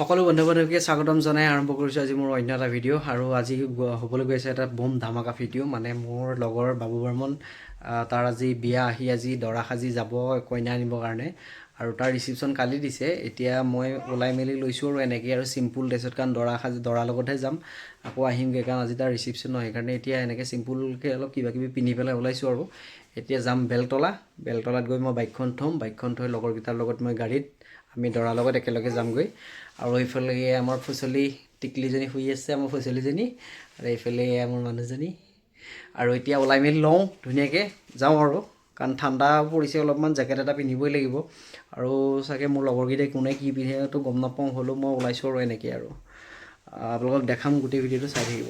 সকলো বন্ধু বান্ধৱীকে স্বাগতম জনাই আৰম্ভ কৰিছোঁ আজি মোৰ অন্য এটা ভিডিঅ' আৰু আজি হ'বলৈ গৈছে এটা বম ধামাকা ভিডিঅ' মানে মোৰ লগৰ বাবু বৰ্মন তাৰ আজি বিয়া আহি আজি দৰা সাজি যাব কইনা আনিবৰ কাৰণে আৰু তাৰ ৰিচিপশ্যন কালি দিছে। এতিয়া মই ওলাই মেলি লৈছোঁ আৰু এনেকৈ আৰু চিম্পুল ড্ৰেছত কাৰণ দৰা সাজি দৰাৰ লগতহে যাম। আকৌ আহিমগৈ কাৰণ আজি তাৰ ৰিচিপশ্যন নহয় সেইকাৰণে এতিয়া এনেকৈ চিম্পুলকৈ অলপ কিবা কিবি পিন্ধি পেলাই ওলাইছোঁ আৰু। এতিয়া যাম বেলতলা। বেলতলাত গৈ মই বাইকখন থ'ম। বাইকখন থৈ লগৰকেইটাৰ লগত মই গাড়ীত আমি দৰাৰ লগত একেলগে যামগৈ। আৰু এইফালে আমাৰ ফুচলি টিকলিজনী শুই আছে আমাৰ ফুচলিজনী। আৰু এইফালে এয়া মোৰ মানুহজনী। আৰু এতিয়া ওলাই মেলি লওঁ ধুনীয়াকৈ যাওঁ আৰু। কাৰণ ঠাণ্ডা পৰিছে অলপমান জেকেট এটা পিন্ধিবই লাগিব। আৰু চাগে মোৰ লগৰকেইটাই কোনে কি পিন্ধেতো গম নাপাওঁ হ'লেও মই ওলাইছোঁ আৰু এনেকৈ আৰু। আপোনালোকক দেখাম গোটেই ভিডিঅ'টো চাই থাকিব।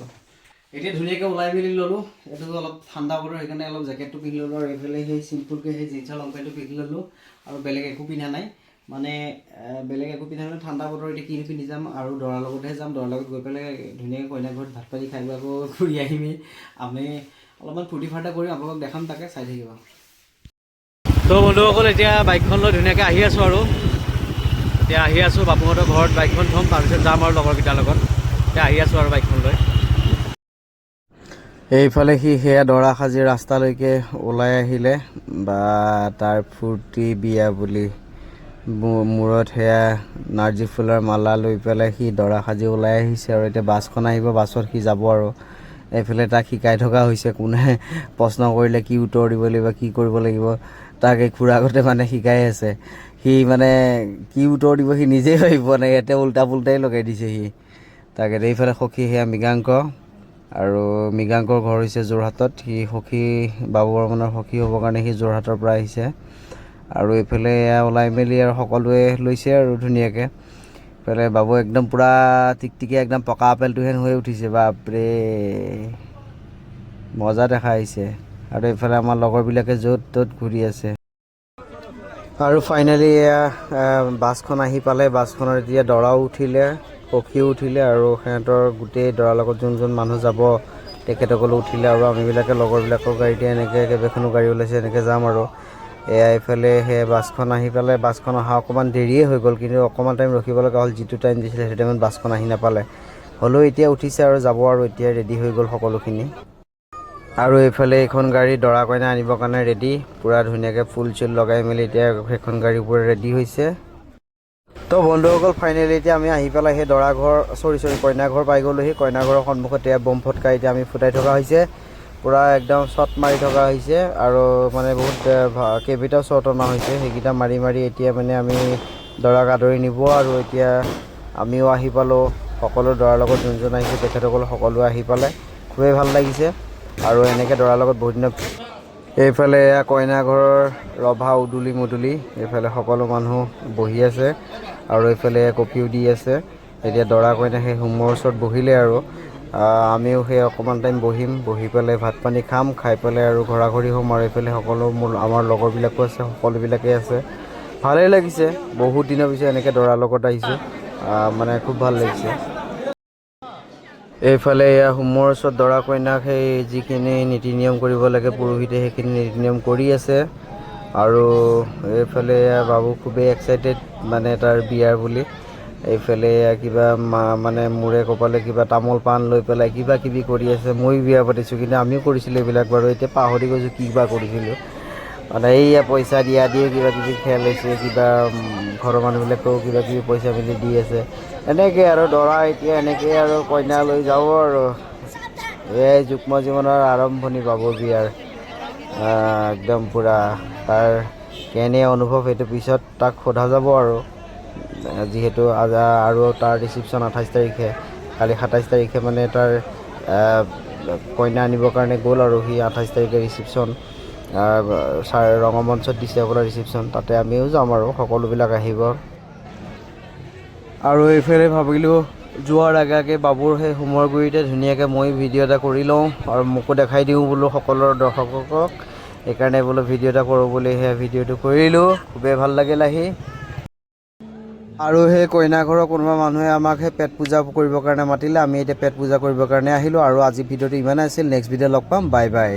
এতিয়া ধুনীয়াকৈ ওলাই মেলি ল'লোঁ। এইটো অলপ ঠাণ্ডা বতৰ সেইকাৰণে অলপ জেকেটটো পিন্ধি ল'লোঁ। আৰু এইফালে সেই চিম্পুলকৈ সেই জিন্সৰ লং পেণ্টটো পিন্ধি ল'লোঁ। আৰু বেলেগ একো পিন্ধা নাই। মানে বেলেগ একো পিন্ধা নাই ঠাণ্ডা বতৰ এতিয়া কিনো পিন্ধি যাম আৰু দৰাৰ লগতহে যাম দৰাৰ লগত গৈ পেলাই ধুনীয়াকৈ কইনা ঘৰত ভাত পানী খাই বৈ আকৌ ঘূৰি আহিমেই আমি অলপমান ফূৰ্তি ফাৰ্তা কৰিম আপোনালোকক দেখাম তাকে চাই থাকিব। তো বন্ধুসকল এতিয়া বাইকখন লৈ ধুনীয়াকৈ আহি আছোঁ আৰু। এতিয়া আহি আছোঁ বাপুহঁতৰ ঘৰত বাইকখন থ'ম তাৰপিছত যাম আৰু লগৰকেইটাৰ লগত। এতিয়া আহি আছোঁ আৰু বাইকখন লৈ। এইফালে সি সেয়া দৰা সাজি ৰাস্তালৈকে ওলাই আহিলে বা তাৰ ফূৰ্তি বিয়া বুলি। মূৰত সেয়া নাৰ্জী ফুলৰ মালা লৈ পেলাই সি দৰা সাজি ওলাই আহিছে আৰু এতিয়া বাছখন আহিব বাছত সি যাব আৰু। এইফালে তাক শিকাই থকা হৈছে কোনে প্ৰশ্ন কৰিলে কি উত্তৰ দিব লাগিব কি কৰিব লাগিব। তাক এই খুৰা আগতে মানে শিকাই আছে। সি মানে কি উত্তৰ দিব সি নিজেই ভাবি পোৱা নাই ইয়াতে উল্টা পুল্টাই লগাই দিছে সি। তাকে এইফালে সখী সেয়া মৃগাংক আৰু মৃগাংকৰ ঘৰ হৈছে যোৰহাটত। সি সখী বাবু বৰ্মনৰ সখী হ'বৰ কাৰণে সি যোৰহাটৰ পৰা আহিছে। আৰু এইফালে এয়া ওলাই মেলি আৰু সকলোৱে লৈছে আৰু ধুনীয়াকৈ। এইফালে বাবু একদম পূৰা টিকটিকি একদম পকা আপেলটোহেন হৈ উঠিছে, বাপৰে। মজা দেখা আহিছে। আৰু এইফালে আমাৰ লগৰবিলাকে য'ত ত'ত ঘূৰি আছে। আৰু ফাইনেলি এয়া বাছখন আহি পালে। বাছখনত এতিয়া দৰাও উঠিলে সখীও উঠিলে আৰু সিহঁতৰ গোটেই দৰাৰ লগত যোন যোন মানুহ যাব, তেখেতসকলো উঠিলে আৰু আমিবিলাকে লগৰবিলাকৰ গাড়ীতে এনেকৈ কেইবাখনো গাড়ী ওলাইছে, এনেকৈ যাম আৰু। এয়া এইফালে সেই বাছখন আহি পেলাই বাছখন অহা অকণমান দেৰিয়ে হৈ গ'ল, কিন্তু অকণমান টাইম ৰখিব লগা হ'ল, যিটো টাইম দিছিলে সেইটো টাইমত বাছখন আহি নাপালে। হ'লেও এতিয়া উঠিছে আৰু যাব আৰু এতিয়া ৰেডি হৈ গ'ল সকলোখিনি। আৰু এইফালে এইখন গাড়ী দৰা কইনা আনিবৰ কাৰণে ৰেডি পূৰা ধুনীয়াকৈ ফুল চুল লগাই মেলি এতিয়া সেইখন গাড়ী পূৰা ৰেডি হৈছে। তো বন্ধুসকল ফাইনেলি এতিয়া আমি আহি পেলাই সেই দৰা ঘৰ চৰি চৰি কইনা ঘৰ পাই গ'লোহি কইনা ঘৰৰ সন্মুখত এয়া বম ফটকা এতিয়া আমি ফুটাই থকা হৈছে। পূৰা একদম শ্বট মাৰি থকা হৈছে আৰু মানে বহুত কেইবাটাও শ্বট অনা হৈছে, সেইকেইটা মাৰি মাৰি এতিয়া মানে আমি দৰাক আদৰি নিব আৰু এতিয়া আমিও আহি পালোঁ। সকলো দৰাৰ লগত যোনজন আহিছে, তেখেতসকল সকলোৱে আহি পালে। খুবেই ভালো লাগিছে আৰু এনেকৈ দৰাৰ লগত বহুত দিনৰ এইফালে এয়া কইনা ঘৰৰ ৰভা উদুলি মুদুলি, এইফালে সকলো মানুহ বহি আছে। আৰু এইফালে কফিও দি আছে। এতিয়া দৰা কইনা সেই হোমৰ ওচৰত বহিলে আৰু। আমিও সেই অকণমান টাইম বহিম। বহি পেলাই ভাত পানী খাম, খাই পেলাই আৰু ঘৰা ঘৰি হ'ম আৰু এইফালে সকলো মোৰ, আমাৰ লগৰবিলাকো আছে সকলোবিলাকেই আছে। ভালেই লাগিছে, বহুত দিনৰ পিছত এনেকৈ দৰাৰ লগত আহিছোঁ। মানে খুব ভালো লাগিছে। এইফালে এয়া হোমৰ ওচৰত দৰা কইনাক সেই যিখিনি নীতি নিয়ম কৰিব লাগে, পুৰোহিতে সেইখিনি নীতি নিয়ম কৰি আছে। আৰু এইফালে এয়া বাবু খুবেই এক্সাইটেড মানে তাৰ বিয়াৰ বুলি। এইফালে কিবা মানে মূৰে কপালে কিবা তামোল পাণ লৈ পেলাই কিবা কিবি কৰি আছে ময়ো বিয়া পাতিছোঁ কিন্তু আমিও কৰিছিলোঁ এইবিলাক বাৰু, এতিয়া পাহৰি গৈছোঁ কি বা কৰিছিলোঁ। মানে এইয়া পইচা দিয়া দিয়ে কিবা কিবি খেল হৈছে, কিবা ঘৰৰ মানুহবিলাকেও কিবা কিবি পইচা মেলি দি আছে। এনেকৈ আৰু দৰা এতিয়া এনেকৈ আৰু কইনা লৈ যাব আৰু। এয়াই যুগ্ম জীৱনৰ আৰম্ভণি পাব বিয়াৰ। একদম পূৰা, তাৰ কেনে অনুভৱ, সেইটো পিছত তাক সোধা যাব আৰু। যিহেতু আৰু তাৰ ৰিচিপশ্যন আঠাইছ তাৰিখে, কালি সাতাইছ তাৰিখে মানে তাৰ কইনা আনিবৰ কাৰণে গ'ল আৰু সি আঠাইছ তাৰিখে ৰিচিপশ্যন চাৰ ৰঙমঞ্চত দিছে আপোনাৰ ৰিচিপশ্যন তাতে আমিও যাম আৰু, সকলোবিলাক আহিব। আৰু এইফালে ভাবিলোঁ, যোৱাৰ আগে আগে বাবুৰ সেই হোমৰ গুৰিতে ধুনীয়াকৈ মই ভিডিঅ' এটা কৰি লওঁ, আৰু মোকো দেখাই দিওঁ বোলো সকলো দৰ্শকক। সেইকাৰণে বোলো ভিডিঅ' এটা কৰোঁ বুলি সেই ভিডিঅ'টো কৰিলোঁ, খুবেই ভালো লাগিল আহি। আৰু সেই কইনা ঘৰৰ কোনোবা মানুহে আমাক সেই পেট পূজা কৰিবৰ কাৰণে মাতিলে, আমি এতিয়া পেট পূজা কৰিবৰ কাৰণে আহিলোঁ আৰু আজি ভিডিঅ'টো ইমানেই আছিল নেক্সট ভিডিঅ' লগ পাম বাই বাই